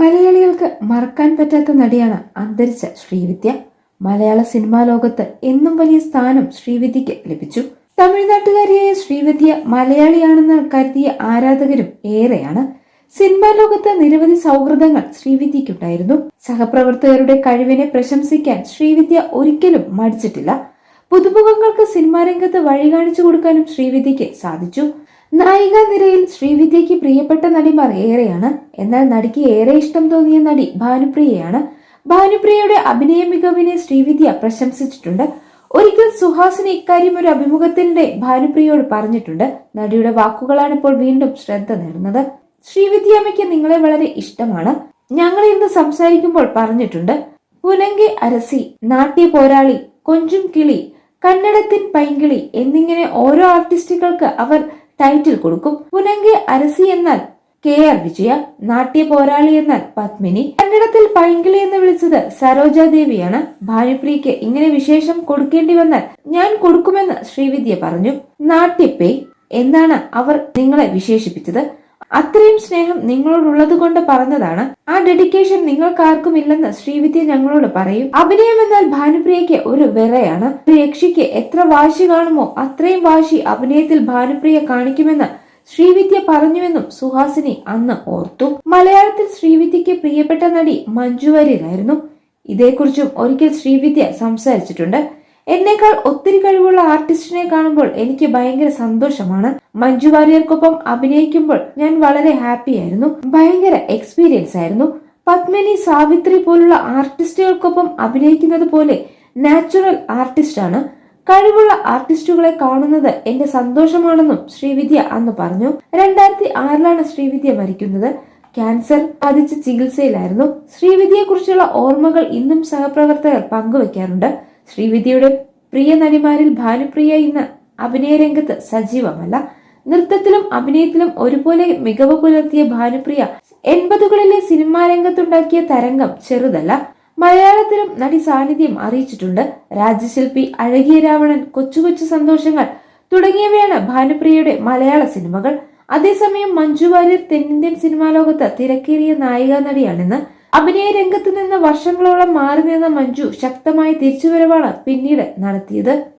മലയാളികൾക്ക് മറക്കാൻ പറ്റാത്ത നടിയാണ് അന്തരിച്ച ശ്രീവിദ്യ. മലയാള സിനിമാ ലോകത്ത് എന്നും വലിയ സ്ഥാനം ശ്രീവിദ്യക്ക് ലഭിച്ചു. തമിഴ്നാട്ടുകാരിയായ ശ്രീവിദ്യ മലയാളിയാണെന്ന് കരുതിയ ആരാധകരും ഏറെയാണ്. സിനിമാ ലോകത്ത് നിരവധി സൗഹൃദങ്ങൾ ശ്രീവിദ്യക്കുണ്ടായിരുന്നു സഹപ്രവർത്തകരുടെ കഴിവിനെ പ്രശംസിക്കാൻ ശ്രീവിദ്യ ഒരിക്കലും മടിച്ചിട്ടില്ല. പുതുമുഖങ്ങൾക്ക് സിനിമാ രംഗത്ത് വഴി കാണിച്ചു കൊടുക്കാനും ശ്രീവിദ്യക്ക് സാധിച്ചു. നായികാ നിരയിൽ പ്രിയപ്പെട്ട നടിമാർ ഏറെയാണ്. എന്നാൽ നടിക്ക് ഏറെ ഇഷ്ടം തോന്നിയ നടി ഭാനുപ്രിയയാണ്. ഭാനുപ്രിയയുടെ അഭിനയ മികവിനെ ശ്രീവിദ്യ പ്രശംസിച്ചിട്ടുണ്ട്. ഒരിക്കൽ സുഹാസിന് ഇക്കാര്യം ഒരു അഭിമുഖത്തിനിടെ ഭാനുപ്രിയയോട് പറഞ്ഞിട്ടുണ്ട്. നടിയുടെ വാക്കുകളാണ് ഇപ്പോൾ വീണ്ടും ശ്രദ്ധ നേടുന്നത്. ശ്രീവിദ്യാമ്മയ്ക്ക് നിങ്ങളെ വളരെ ഇഷ്ടമാണ്. ഞങ്ങൾ ഇന്ന് സംസാരിക്കുമ്പോൾ പറഞ്ഞിട്ടുണ്ട്. പുലങ്കെ അരസി നാട്യ പോരാളി കൊഞ്ചും കിളി കന്നടത്തിൻ പൈങ്കിളി എന്നിങ്ങനെ ഓരോ ആർട്ടിസ്റ്റുകൾക്ക് അവർ ടൈറ്റിൽ കൊടുക്കും. പുലങ്കെ അരസി എന്നാൽ കെ ആർ വിജയ നാട്യ പോരാളി എന്നാൽ പത്മിനി. കന്നഡത്തിൽ പൈങ്കിളി എന്ന് വിളിച്ചത് സരോജാദേവിയാണ് ഭാനുപ്രിയയ്ക്ക് ഇങ്ങനെ വിശേഷം കൊടുക്കേണ്ടി വന്നാൽ ഞാൻ കൊടുക്കുമെന്ന് ശ്രീവിദ്യ പറഞ്ഞു. നാട്യപ്പേ എന്നാണ് അവർ നിങ്ങളെ വിശേഷിപ്പിച്ചത്? അത്രയും സ്നേഹം നിങ്ങളോടുള്ളത് കൊണ്ട് പറഞ്ഞതാണ്. ആ ഡെഡിക്കേഷൻ നിങ്ങൾക്കാർക്കും ഇല്ലെന്ന് ശ്രീവിദ്യ ഞങ്ങളോട് പറയും. അഭിനയം എന്നാൽ ഭാനുപ്രിയയ്ക്ക് ഒരു വിറയാണ്. യക്ഷിക്ക് എത്ര വാശി കാണുമോ അത്രയും വാശി അഭിനയത്തിൽ ഭാനുപ്രിയ കാണിക്കുമെന്ന് ശ്രീവിദ്യ പറഞ്ഞുവെന്നും സുഹാസിനി അന്ന് ഓർത്തു. മലയാളത്തിൽ ശ്രീവിദ്യയ്ക്ക് പ്രിയപ്പെട്ട നടി മഞ്ജു വാര്യരായിരുന്നു ഇതേക്കുറിച്ചും ഒരിക്കൽ ശ്രീവിദ്യ സംസാരിച്ചിട്ടുണ്ട്. എന്നേക്കാൾ ഒത്തിരി കഴിവുള്ള ആർട്ടിസ്റ്റിനെ കാണുമ്പോൾ എനിക്ക് ഭയങ്കര സന്തോഷമാണ്. മഞ്ജു വാര്യർക്കൊപ്പം അഭിനയിക്കുമ്പോൾ ഞാൻ വളരെ ഹാപ്പി ആയിരുന്നു. ഭയങ്കര എക്സ്പീരിയൻസ് ആയിരുന്നു. പത്മിനി സാവിത്രി പോലുള്ള ആർട്ടിസ്റ്റുകൾക്കൊപ്പം അഭിനയിക്കുന്നത് പോലെ നാച്ചുറൽ ആർട്ടിസ്റ്റാണ് കഴിവുള്ള ആർട്ടിസ്റ്റുകളെ കാണുന്നത് എന്റെ സന്തോഷമാണെന്നും ശ്രീവിദ്യ അന്ന് പറഞ്ഞു. രണ്ടായിരത്തി ആറിലാണ് ശ്രീവിദ്യ മരിക്കുന്നത്. ക്യാൻസർ ബാധിച്ച് ചികിത്സയിലായിരുന്നു. ശ്രീവിദ്യയെ കുറിച്ചുള്ള ഓർമ്മകൾ ഇന്നും സഹപ്രവർത്തകർ പങ്കുവെക്കാറുണ്ട്. ശ്രീവിദ്യയുടെ പ്രിയ നടിമാരിൽ ഭാനുപ്രിയ ഇന്ന് അഭിനയ രംഗത്ത് സജീവമല്ല. നൃത്തത്തിലും അഭിനയത്തിലും ഒരുപോലെ മികവ് പുലർത്തിയ ഭാനുപ്രിയ എൺപതുകളിലെ സിനിമാ രംഗത്തുണ്ടാക്കിയ തരംഗം ചെറുതല്ല. മലയാളത്തിലും നടി സാന്നിധ്യം അറിയിച്ചിട്ടുണ്ട്. രാജ്യശില്പി അഴകിയ രാവണൻ കൊച്ചു കൊച്ചു സന്തോഷങ്ങൾ തുടങ്ങിയവയാണ് ഭാനുപ്രിയയുടെ മലയാള സിനിമകൾ. അതേസമയം മഞ്ജു വാര്യർ തെന്നിന്ത്യൻ സിനിമാ ലോകത്ത് തിരക്കേറിയ നായിക നടിയാണെന്ന്. അഭിനയ രംഗത്ത് നിന്ന് വർഷങ്ങളോളം മാറി നിന്ന മഞ്ജു ശക്തമായ തിരിച്ചുവരവാണ് പിന്നീട് നടത്തിയത്.